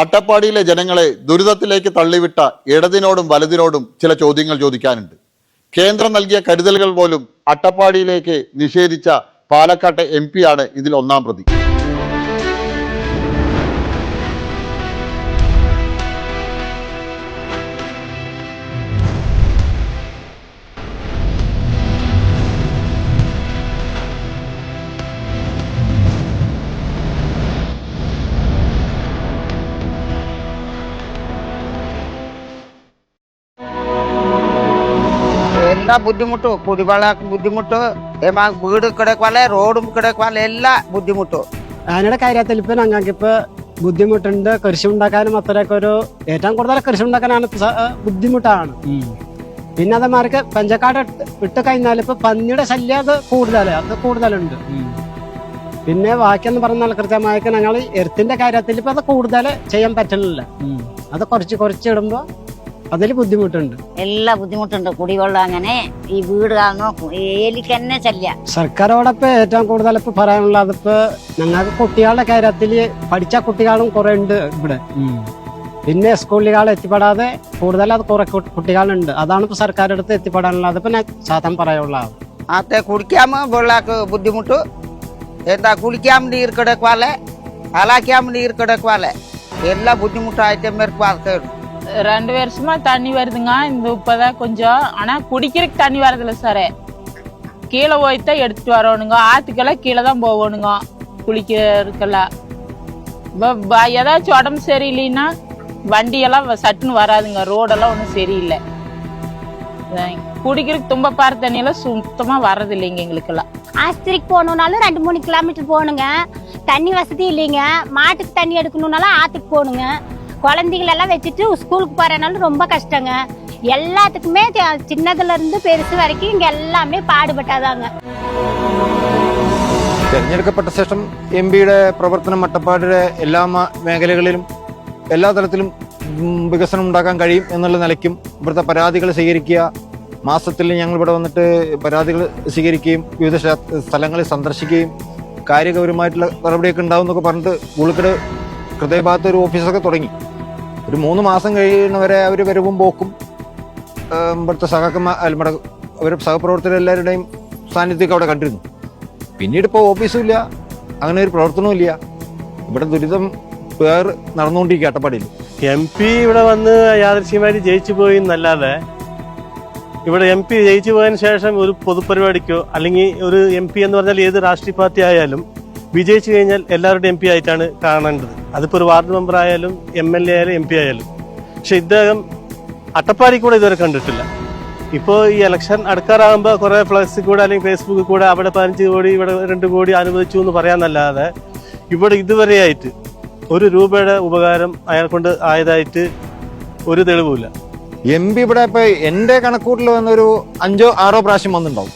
അട്ടപ്പാടിയിലെ ജനങ്ങളെ ദുരിതത്തിലേക്ക് തള്ളിവിട്ട ഇടതിനോടും വലതിനോടും ചില ചോദ്യങ്ങൾ ചോദിക്കാനുണ്ട്. കേന്ദ്രം നൽകിയ കരുതലുകൾ പോലും അട്ടപ്പാടിയിലേക്ക് നിഷേധിച്ച പാലക്കാട്ടെ എം ആണ് ഇതിൽ ഒന്നാം പ്രതി. ಎಲ್ಲ ಬುದ್ಧಿಮುಟ್ಟು ಕುಡಿಬಾಳಕ್ ಬುದ್ಧಿಮುಟ್ಟು ಏಮಾಗ വീട് കിടക്കുവാലെ റോഡും കിടക്കുവാലെ എല്ലാ ബുദ്ധിമുട്ടും ആനയുടെ കാര്യത്തിൽ ഇപ്പൊ ഞങ്ങൾക്ക് ഇപ്പൊ ബുദ്ധിമുട്ടുണ്ട് കൃഷി ഉണ്ടാക്കാനും അത്രയൊക്കെ ഒരു ഏറ്റവും കൂടുതൽ കൃഷി ഉണ്ടാക്കാനാണ് ഇപ്പൊ സ- ഏഹ് ബുദ്ധിമുട്ടാണ് പിന്നെ അതേമാർക്ക് പഞ്ചക്കാട് ഇട്ട് ഇട്ട് കഴിഞ്ഞാൽ ഇപ്പൊ പന്നിയുടെ ശല്യം അത് കൂടുതൽ അത് കൂടുതലുണ്ട് പിന്നെ ബാക്കിയെന്ന് പറഞ്ഞാൽ കൃത്യമായിട്ട് ഞങ്ങൾ എർത്തിന്റെ കാര്യത്തിൽ ഇപ്പൊ അത് കൂടുതൽ ചെയ്യാൻ പറ്റുന്നില്ല അത് കുറച്ച് കുറച്ച് ഇടുമ്പോ അതിൽ ബുദ്ധിമുട്ടുണ്ട്. എല്ലാ ബുദ്ധിമുട്ടുണ്ട്. കുടിവെള്ളം അങ്ങനെ ഈ വീട് നോക്കും. ചല്ല സർക്കാരോടൊപ്പം ഏറ്റവും കൂടുതൽ ഇപ്പൊ പറയാനുള്ളത് അതിപ്പോ ഞങ്ങൾക്ക് കുട്ടികളുടെ കാര്യത്തിൽ പഠിച്ച കുട്ടികളും കുറെ ഉണ്ട് ഇവിടെ. പിന്നെ സ്കൂളുകൾ എത്തിപ്പെടാതെ കൂടുതൽ അത് കുറെ കുട്ടികളുണ്ട്. അതാണ് ഇപ്പൊ സർക്കാർ അടുത്ത് എത്തിപ്പെടാനുള്ള അതിപ്പോ ഞാൻ സാധനം പറയാനുള്ളത്. അത്തെ കുടിക്കാമ വെള്ളാക്ക് ബുദ്ധിമുട്ട്. എന്താ കുളിക്കാൻ ഇരിക്കടക്കുവാലെ അലാക്കാൻ ഇരിക്കടക്കുവാലെ എല്ലാ ബുദ്ധിമുട്ടായിട്ടും മേർക്ക് ரெண்டு வருஷமா தண்ணி வருதுங்க. இந்த இப்பதான் கொஞ்சம். ஆனா குடிக்கிறதுக்கு தண்ணி வரதில்ல சார். கீழே போய்த்தான் எடுத்துட்டு வரணுங்க. ஆத்துக்கெல்லாம் கீழே தான் போகணுங்க. குளிக்கிறதுக்கெல்லாம். இப்போ ஏதாச்சும் உடம்பு சரியில்லைன்னா வண்டியெல்லாம் வ- சட்டுன்னு வராதுங்க. ரோடெல்லாம் ஒன்றும் சரியில்லை. அதான் குடிக்கிறதுக்கு தும்பப்பாறை தண்ணியெல்லாம் சுத்தமா வர்றதில்லைங்க எங்களுக்கெல்லாம். ஆஸ்திரிக்கு போகணுன்னாலும் ரெண்டு மூணு கிலோமீட்டர் போகணுங்க. தண்ணி வசதி இல்லைங்க. மாட்டுக்கு தண்ணி எடுக்கணுன்னாலும் ஆத்துக்கு போகணுங்க. குழந்தைகள் எல்லாம் வச்சுட்டு ஸ்கூலுக்கு போறனாலும் ரொம்ப கஷ்டங்க எல்லாத்துக்குமே த- சின்னதுல இருந்து பெருசு வரைக்கும் இங்க எல்லாமே பாடுபட்டாதாங்க തെരഞ്ഞെടുക്കപ്പെട്ട ശേഷം എം പിയുടെ പ്രവർത്തനം അട്ടപ്പാടിയുടെ എല്ലാ മ- മേഖലകളിലും എല്ലാ തലത്തിലും ഉം, വികസനം ഉണ്ടാക്കാൻ കഴിയും എന്നുള്ള നിലയ്ക്കും ഇവിടുത്തെ പരാതികൾ സ്വീകരിക്കുക മാസത്തിൽ ഞങ്ങൾ ഇവിടെ വന്നിട്ട് പരാതികൾ സ്വീകരിക്കുകയും വിവിധ ശ- സ്ഥലങ്ങളിൽ സന്ദർശിക്കുകയും കാര്യഗൗരവമായിട്ടുള്ള നടപടിയൊക്കെ ഉണ്ടാവും എന്നൊക്കെ പറഞ്ഞിട്ട് ഉൾക്കട് ഹൃദയഭാഗത്ത് ഒരു ഓഫീസൊക്കെ തുടങ്ങി ഒരു മൂന്ന് മാസം കഴിയുന്നവരെ അവർ വരവും പോക്കും. ഇവിടുത്തെ സഹക്കന്മാർ നമ്മുടെ സഹപ്രവർത്തകർ സഹപ്രവർത്തകരെല്ലാവരുടെയും സാന്നിധ്യമൊക്കെ അവിടെ കണ്ടിരുന്നു. പിന്നീട് ഇപ്പോൾ ഓഫീസും ഇല്ല അങ്ങനെ ഒരു പ്രവർത്തനവും ഇല്ല. ഇവിടെ ദുരിതം പേർ നടന്നുകൊണ്ടിരിക്കുക അട്ടപ്പാടിയിൽ. എം പി ഇവിടെ വന്ന് യാദൃശ്യമായിട്ട് ജയിച്ചു പോയി എന്നല്ലാതെ ഇവിടെ എം പി ജയിച്ചു പോയതിനു ശേഷം ഒരു പൊതുപരിപാടിക്കോ അല്ലെങ്കിൽ ഒരു എം പി എന്ന് പറഞ്ഞാൽ ഏത് രാഷ്ട്രീയ പാർട്ടി ആയാലും വിജയിച്ചു കഴിഞ്ഞാൽ എല്ലാവരുടെയും എം പി ആയിട്ടാണ് കാണേണ്ടത്. അതിപ്പോൾ ഒരു വാർഡ് മെമ്പർ ആയാലും എം എൽ എ ആയാലും എം പി ആയാലും. പക്ഷെ ഇദ്ദേഹം അട്ടപ്പാടി കൂടെ ഇതുവരെ കണ്ടിട്ടില്ല. ഇപ്പോൾ ഈ ഇലക്ഷൻ അടുക്കാറാകുമ്പോൾ കുറേ ഫ്ലക്സിൽ കൂടെ അല്ലെങ്കിൽ ഫേസ്ബുക്കിൽ കൂടെ അവിടെ പതിനഞ്ച് കോടി ഇവിടെ രണ്ട് കോടി അനുവദിച്ചു എന്ന് പറയാമെന്നല്ലാതെ ഇവിടെ ഇതുവരെയായിട്ട് ഒരു രൂപയുടെ ഉപകാരം അയാൾ കൊണ്ട് ആയതായിട്ട് ഒരു തെളിവുമില്ല. എം പി ഇവിടെ ഇപ്പൊ എന്റെ കണക്കൂട്ടിൽ വന്നൊരു അഞ്ചോ ആറോ പ്രാവശ്യം വന്നിട്ടുണ്ടാവും.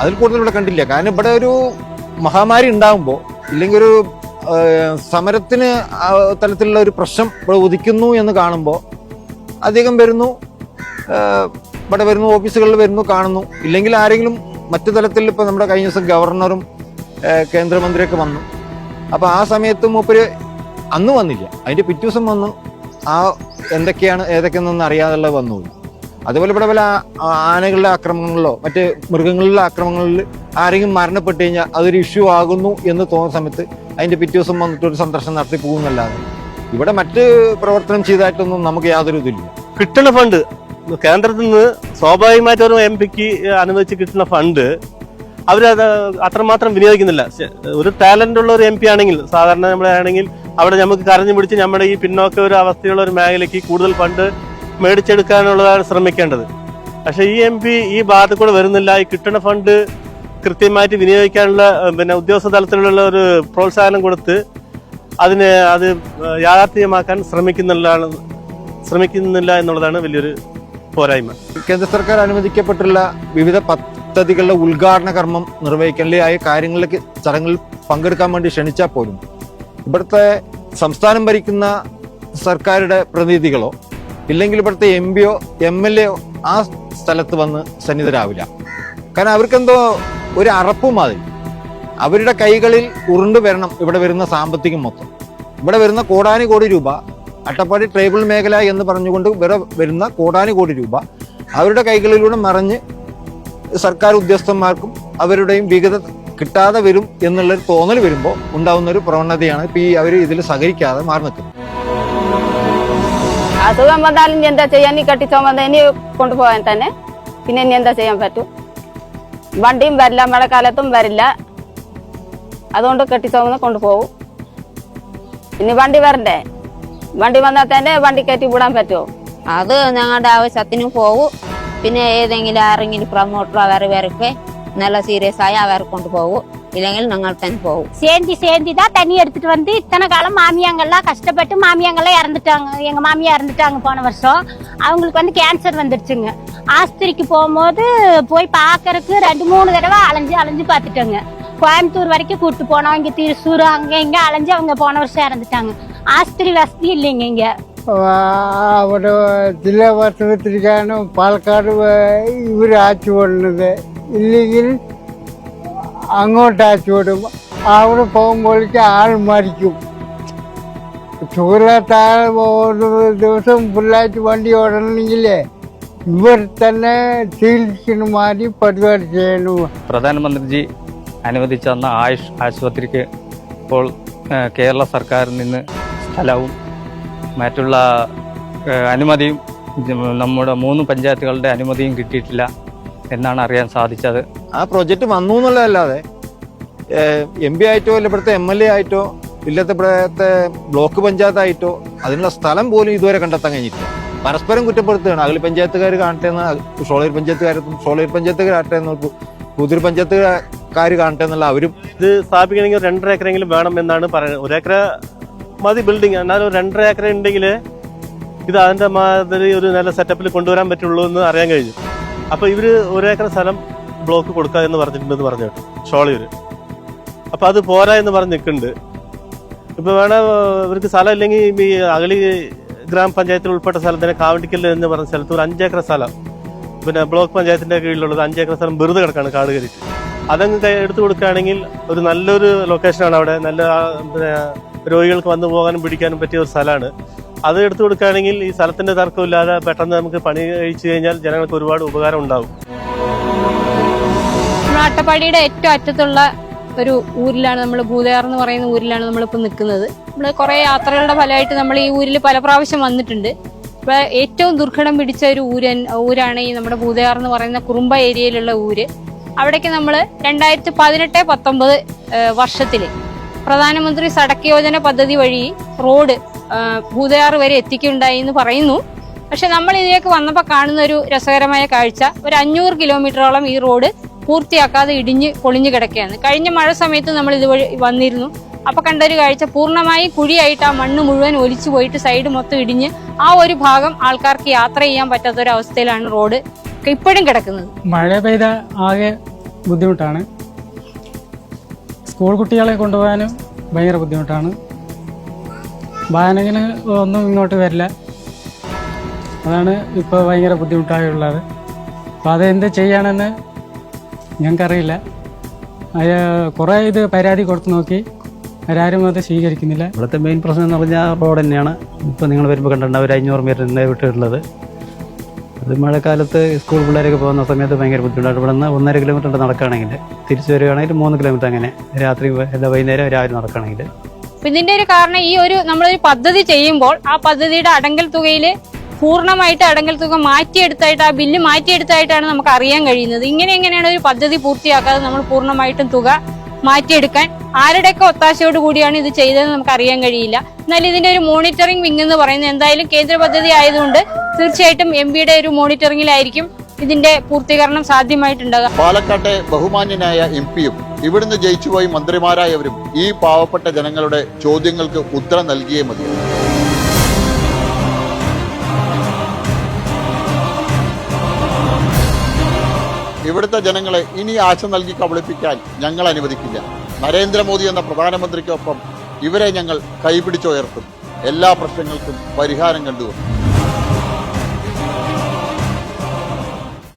അതിൽ കൂടുതൽ ഇവിടെ കണ്ടില്ല. കാരണം ഇവിടെ ഒരു മഹാമാരി ഉണ്ടാകുമ്പോൾ ഇല്ലെങ്കിൽ ഒരു സമരത്തിന് തലത്തിലുള്ള ഒരു പ്രശ്നം ഉദിക്കുന്നു എന്ന് കാണുമ്പോൾ അധികം വരുന്നു ഇവിടെ വരുന്നു ഓഫീസുകളിൽ വരുന്നു കാണുന്നു. ഇല്ലെങ്കിൽ ആരെങ്കിലും മറ്റു തലത്തിൽ ഇപ്പോൾ നമ്മുടെ കഴിഞ്ഞ ദിവസം ഗവർണറും കേന്ദ്രമന്ത്രിയൊക്കെ വന്നു. അപ്പോൾ ആ സമയത്ത് മൂപ്പര് അന്ന് വന്നില്ല. അതിന്റെ പിറ്റേ ദിവസം വന്നു. ആ എന്തൊക്കെയാണ് ഏതൊക്കെയാണെന്നൊന്നും അറിയാതുള്ള വന്നു. അതുപോലെ ഇവിടെ പല ആനകളുടെ ആക്രമണങ്ങളിലോ മറ്റ് മൃഗങ്ങളുടെ ആക്രമണങ്ങളിൽ ആരെങ്കിലും മരണപ്പെട്ട് കഴിഞ്ഞാൽ അതൊരു ഇഷ്യൂ ആകുന്നു എന്ന് തോന്നുന്ന സമയത്ത് അതിന്റെ പിറ്റേ ദിവസം വന്നിട്ട് ഒരു സന്ദർശനം നടത്തി പോകുന്നല്ലാതെ. ഇവിടെ മറ്റ് പ്രവർത്തനം ചെയ്തായിട്ടൊന്നും നമുക്ക് യാതൊരു ഇതില്ല കിട്ടുന്ന ഫണ്ട് കേന്ദ്രത്തിൽ നിന്ന് സ്വാഭാവികമായിട്ട് ഒരു എം പിക്ക് അനുവദിച്ച് കിട്ടുന്ന ഫണ്ട് അവരത് അത്രമാത്രം വിനിയോഗിക്കുന്നില്ല. ഒരു ടാലന്റ് ഉള്ള ഒരു എം പി ആണെങ്കിൽ സാധാരണ നമ്മളാണെങ്കിൽ അവിടെ നമുക്ക് കരഞ്ഞു പിടിച്ച് നമ്മുടെ ഈ പിന്നോക്ക ഒരു അവസ്ഥയുള്ള ഒരു മേഖലയ്ക്ക് കൂടുതൽ ഫണ്ട് മേടിച്ചെടുക്കാനുള്ളതാണ് ശ്രമിക്കേണ്ടത്. പക്ഷേ ഈ എം പി ഈ ഭാഗത്ത് കൂടെ വരുന്നില്ല. ഈ കിട്ടുന്ന ഫണ്ട് കൃത്യമായിട്ട് വിനിയോഗിക്കാനുള്ള പിന്നെ ഉദ്യോഗസ്ഥ തലത്തിലുള്ള ഒരു പ്രോത്സാഹനം കൊടുത്ത് അതിനെ അത് യാഥാർത്ഥ്യമാക്കാൻ ശ്രമിക്കുന്നുള്ളതാണ് ശ്രമിക്കുന്നില്ല എന്നുള്ളതാണ് വലിയൊരു പോരായ്മ. കേന്ദ്ര സർക്കാർ അനുവദിക്കപ്പെട്ടുള്ള വിവിധ പദ്ധതികളുടെ ഉദ്ഘാടന കർമ്മം നിർവഹിക്കാനായ കാര്യങ്ങളിലേക്ക് ചടങ്ങിൽ പങ്കെടുക്കാൻ വേണ്ടി ക്ഷണിച്ചാൽ പോലും ഇവിടുത്തെ സംസ്ഥാനം ഭരിക്കുന്ന സർക്കാരുടെ പ്രതിനിധികളോ ഇല്ലെങ്കിൽ ഇവിടുത്തെ എം പിയോ എം എൽ എ ആ സ്ഥലത്ത് വന്ന് സന്നിധരാവില്ല. കാരണം അവർക്കെന്തോ ഒരു അറപ്പ് മാതിരി അവരുടെ കൈകളിൽ ഉരുണ്ടു വരണം ഇവിടെ വരുന്ന സാമ്പത്തികം മൊത്തം. ഇവിടെ വരുന്ന കോടാനുകോടി രൂപ അട്ടപ്പാടി ട്രൈബൽ മേഖല എന്ന് പറഞ്ഞുകൊണ്ട് ഇവിടെ വരുന്ന കോടാനുകോടി രൂപ അവരുടെ കൈകളിലൂടെ മറിഞ്ഞ് സർക്കാർ ഉദ്യോഗസ്ഥന്മാർക്കും അവരുടെയും വിഗത കിട്ടാതെ വരും എന്നുള്ളൊരു തോന്നൽ വരുമ്പോൾ ഉണ്ടാവുന്ന ഒരു പ്രവണതയാണ് ഇപ്പൊ ഈ അവർ ഇതിൽ സഹകരിക്കാതെ മാറി നിൽക്കുന്നത്. അസുഖം വന്നാലും എന്താ ചെയ്യാൻ? ഈ കെട്ടിച്ചോമന്ന് ഇനി കൊണ്ടുപോകാൻ തന്നെ. പിന്നെ ഇനി എന്താ ചെയ്യാൻ പറ്റും? വണ്ടിയും വരില്ല മഴക്കാലത്തും വരില്ല. അതുകൊണ്ട് കെട്ടിച്ചോന്ന് കൊണ്ടുപോകും. ഇനി വണ്ടി വരണ്ടേ? വണ്ടി വന്നാൽ തന്നെ വണ്ടി കയറ്റി വിടാൻ പറ്റുമോ? അത് ഞങ്ങളുടെ ആവശ്യത്തിന് പോകും പിന്നെ ഏതെങ്കിലും ആരെങ്കിലും പ്രൊമോട്ടറോ അവർ വരക്കെ നല്ല സീരിയസ് ആയി അവർ കൊണ്ടുപോകും. இல்லைங்கள் நாங்கள் தான் போவோம். சேர்ந்து சேர்ந்து தான் தண்ணி எடுத்துட்டு வந்து இத்தனை காலம் மாமியாங்கெல்லாம் கஷ்டப்பட்டு மாமியாங்கெல்லாம் இறந்துட்டாங்க. எங்கள் மாமியா இறந்துட்டாங்க போன வருஷம். அவங்களுக்கு வந்து கேன்சர் வந்துடுச்சுங்க ஆஸ்பத்திரிக்கு போகும்போது போய் பார்க்கறதுக்கு ரெண்டு மூணு தடவை அலைஞ்சு அலைஞ்சு பார்த்துட்டோங்க. கோயம்புத்தூர் வரைக்கும் கூப்பிட்டு போனோம். இங்கே திருச்சூர் அங்கே இங்கே அலைஞ்சு அவங்க போன வருஷம் இறந்துட்டாங்க. ஆஸ்பத்திரி வசதி இல்லைங்க இங்கே. അവിടെ ജില്ലാ ആശുപത്രിക്കാനും പാലക്കാട് ഇവർ ആച്ചു കൊള്ളുന്നത് ഇല്ലെങ്കിൽ അങ്ങോട്ട് ആച്ചു വിടും അവിടെ പോകുമ്പോഴേക്ക് ആൾ മരിക്കും ചൂരത്ത ആൾ ഒരു ദിവസം ഫുള്ളായിട്ട് വണ്ടി ഓടണമെങ്കിലേ ഇവർ തന്നെ ചികിത്സിക്കുന്ന മാതിരി പരിപാടി ചെയ്യണു പ്രധാനമന്ത്രിജി അനുവദിച്ച അന്ന് ആയുഷ് ആശുപത്രിക്ക് ഇപ്പോൾ കേരള സർക്കാരിൽ നിന്ന് സ്ഥലവും മറ്റുള്ള അനുമതിയും നമ്മുടെ മൂന്ന് പഞ്ചായത്തുകളുടെ അനുമതിയും കിട്ടിയിട്ടില്ല എന്നാണ് അറിയാൻ സാധിച്ചത്. ആ പ്രൊജക്ട് വന്നു എന്നുള്ളതല്ലാതെ എം പി ആയിട്ടോ അല്ല ഇവിടുത്തെ എം എൽ എ ആയിട്ടോ ഇല്ലത്തെ ഇവിടുത്തെ ബ്ലോക്ക് പഞ്ചായത്തായിട്ടോ അതിനുള്ള സ്ഥലം പോലും ഇതുവരെ കണ്ടെത്താൻ കഴിഞ്ഞിട്ടില്ല. പരസ്പരം കുറ്റപ്പെടുത്തുകയാണ്. അകലി പഞ്ചായത്തുകാർ കാണട്ടെ എന്ന് ഷോളൂർ പഞ്ചായത്തുകാരും ഷോളൂർ പഞ്ചായത്തുകാർ ആട്ടെ എന്ന് പുതിയ പഞ്ചായത്തുകാർ കാണട്ടെ എന്നുള്ള അവരും ഇത് സ്ഥാപിക്കണമെങ്കിൽ രണ്ടര ഏക്കറെങ്കിലും വേണം എന്നാണ് പറയുന്നത്. ഒരേക്കർ മതി ബിൽഡിംഗ് എന്നാലും രണ്ടര ഏക്കർ ഉണ്ടെങ്കിൽ ഇത് അതിന്റെ മാതിരി ഒരു നല്ല സെറ്റപ്പിൽ കൊണ്ടുവരാൻ പറ്റുള്ളൂ എന്ന് അറിയാൻ കഴിഞ്ഞു. അപ്പോൾ ഇവർ ഒരേക്കർ സ്ഥലം ബ്ലോക്ക് കൊടുക്കുക എന്ന് പറഞ്ഞിട്ടുണ്ടെന്ന് പറഞ്ഞു കേട്ടു ഷോളിയൂർ അപ്പൊ അത് പോരാ എന്ന് പറഞ്ഞ് നിൽക്കുന്നുണ്ട്. ഇപ്പൊ വേണേ ഇവർക്ക് സ്ഥലം ഇല്ലെങ്കിൽ ഈ അഗളി ഗ്രാമപഞ്ചായത്തിൽ ഉൾപ്പെട്ട സ്ഥലം തന്നെ കാവണ്ടിക്കൽ എന്ന് പറഞ്ഞ സ്ഥലത്ത് ഒരു അഞ്ചേക്കർ സ്ഥലം. പിന്നെ ബ്ലോക്ക് പഞ്ചായത്തിന്റെ കീഴിലുള്ളത് അഞ്ചേക്കർ സ്ഥലം വെറുതെ കിടക്കാണ് കാട് കയറിയിട്ട്. അതങ്ങ് എടുത്തു കൊടുക്കുകയാണെങ്കിൽ ഒരു നല്ലൊരു ലൊക്കേഷനാണ് അവിടെ. നല്ല പിന്നെ രോഗികൾക്ക് വന്നു പോകാനും പിടിക്കാനും പറ്റിയ ഒരു സ്ഥലമാണ്. അത് എടുത്തു കൊടുക്കുകയാണെങ്കിൽ ഈ സ്ഥലത്തിന്റെ തർക്കമില്ലാതെ പെട്ടെന്ന് നമുക്ക് പണി കഴിച്ചു കഴിഞ്ഞാൽ ജനങ്ങൾക്ക് ഒരുപാട് ഉപകാരം നമ്മുടെ അട്ടപ്പാടിയുടെ ഏറ്റവും അറ്റത്തുള്ള ഒരു ഊരിലാണ് നമ്മൾ ഭൂതയാർ എന്ന് പറയുന്ന ഊരിലാണ് നമ്മളിപ്പോൾ നിൽക്കുന്നത് നമ്മൾ കുറേ യാത്രകളുടെ ഫലമായിട്ട് നമ്മൾ ഈ ഊരിൽ പല പ്രാവശ്യം വന്നിട്ടുണ്ട്. ഇപ്പൊ ഏറ്റവും ദുർഘടം പിടിച്ച ഒരു ഊരൻ ഊരാണ് ഈ നമ്മുടെ ഭൂതയാർ എന്ന് പറയുന്ന കുറുമ്പ ഏരിയയിലുള്ള ഊര്. അവിടേക്ക് നമ്മൾ രണ്ടായിരത്തി പതിനെട്ട് പത്തൊമ്പത് വർഷത്തിൽ പ്രധാനമന്ത്രി സടക്ക് യോജന പദ്ധതി വഴി റോഡ് ഭൂതയാർ വരെ എത്തിക്കുണ്ടായി എന്ന് പറയുന്നു. പക്ഷെ നമ്മൾ ഇതിലേക്ക് വന്നപ്പോൾ കാണുന്ന ഒരു രസകരമായ കാഴ്ച. ഒരു അഞ്ഞൂറ് കിലോമീറ്ററോളം ഈ റോഡ് പൂർത്തിയാക്കാതെ ഇടിഞ്ഞ് പൊളിഞ്ഞു കിടക്കുകയാണ്. കഴിഞ്ഞ മഴ സമയത്ത് നമ്മൾ ഇതുവഴി വന്നിരുന്നു. അപ്പൊ കണ്ടൊരു കാഴ്ച പൂർണമായി കുഴിയായിട്ട് ആ മണ്ണ് മുഴുവൻ ഒലിച്ചു പോയിട്ട് സൈഡ് മൊത്തം ഇടിഞ്ഞ് ആ ഒരു ഭാഗം ആൾക്കാർക്ക് യാത്ര ചെയ്യാൻ പറ്റാത്ത ഒരു അവസ്ഥയിലാണ് റോഡ് ഇപ്പോഴും കിടക്കുന്നത്. മഴ പെയ്ത ആകെ ബുദ്ധിമുട്ടാണ്. സ്കൂൾ കുട്ടികളെ കൊണ്ടുപോകാനും ഭയങ്കര ബുദ്ധിമുട്ടാണ്. വാഹനങ്ങൾ ഒന്നും ഇങ്ങോട്ട് വരില്ല. അതാണ് ഇപ്പോൾ ഭയങ്കര ബുദ്ധിമുട്ടായുള്ളത്. അപ്പോൾ അതെന്ത് ചെയ്യാനെന്ന് ഞങ്ങൾക്കറിയില്ല. അത് കുറേ ഇത് പരാതി കൊടുത്തു നോക്കി. അവരാരും അത് സ്വീകരിക്കുന്നില്ല. ഇവിടുത്തെ മെയിൻ പ്രശ്നം എന്ന് പറഞ്ഞാൽ റോഡ് തന്നെയാണ്. ഇപ്പോൾ നിങ്ങൾ വരുമ്പോൾ കണ്ടിട്ടുണ്ട് ഒരു അഞ്ഞൂറ് മീറ്റർ വിട്ടിട്ടുള്ളത്. അത് മഴക്കാലത്ത് സ്കൂൾ പിള്ളേരൊക്കെ പോകുന്ന സമയത്ത് ഭയങ്കര ബുദ്ധിമുട്ടാണ്. ഇവിടെ നിന്ന് ഒന്നര കിലോമീറ്റർ നടക്കുകയാണെങ്കിൽ. തിരിച്ചു വരികയാണെങ്കിൽ മൂന്ന് കിലോമീറ്റർ അങ്ങനെ. രാത്രി എല്ലാ വൈകുന്നേരം രാവിലെ നടക്കുകയാണെങ്കിൽ. ഇതിന്റെ ഒരു കാരണം ഈ ഒരു നമ്മളൊരു പദ്ധതി ചെയ്യുമ്പോൾ ആ പദ്ധതിയുടെ അടങ്കൽ തുകയിൽ പൂർണമായിട്ട് അടങ്കൽ തുക മാറ്റിയെടുത്തായിട്ട് ആ ബില്ല് മാറ്റിയെടുത്തായിട്ടാണ് നമുക്ക് അറിയാൻ കഴിയുന്നത്. ഇങ്ങനെ എങ്ങനെയാണ് ഒരു പദ്ധതി പൂർത്തിയാക്കാതെ നമ്മൾ പൂർണമായിട്ടും തുക മാറ്റിയെടുക്കാൻ? ആരുടെയൊക്കെ ഒത്താശയോട് കൂടിയാണ് ഇത് ചെയ്തതെന്ന് നമുക്ക് അറിയാൻ കഴിയില്ല. എന്നാൽ ഇതിന്റെ ഒരു മോണിറ്ററിംഗ് വിങ് എന്ന് പറയുന്നത് എന്തായാലും കേന്ദ്ര പദ്ധതി ആയതുകൊണ്ട് തീർച്ചയായിട്ടും എം പിയുടെ ഒരു മോണിറ്ററിംഗിലായിരിക്കും ഇതിന്റെ പൂർത്തീകരണം സാധ്യമായിട്ടുണ്ടാകുക പാലക്കാട്ടെ ബഹുമാന്യനായ എം പിയും ഇവിടുന്ന് ജയിച്ചുപോയി മന്ത്രിമാരായവരും ഈ പാവപ്പെട്ട ജനങ്ങളുടെ ചോദ്യങ്ങൾക്ക് ഉത്തരം നൽകിയേ മതി ഇവിടുത്തെ ജനങ്ങളെ ഇനി ആശ നൽകി കബളിപ്പിക്കാൻ ഞങ്ങൾ അനുവദിക്കില്ല. നരേന്ദ്രമോദി എന്ന പ്രധാനമന്ത്രിക്കൊപ്പം ഇവരെ ഞങ്ങൾ കൈപിടിച്ചുയർത്തും. എല്ലാ പ്രശ്നങ്ങൾക്കും പരിഹാരം കണ്ടുവന്നു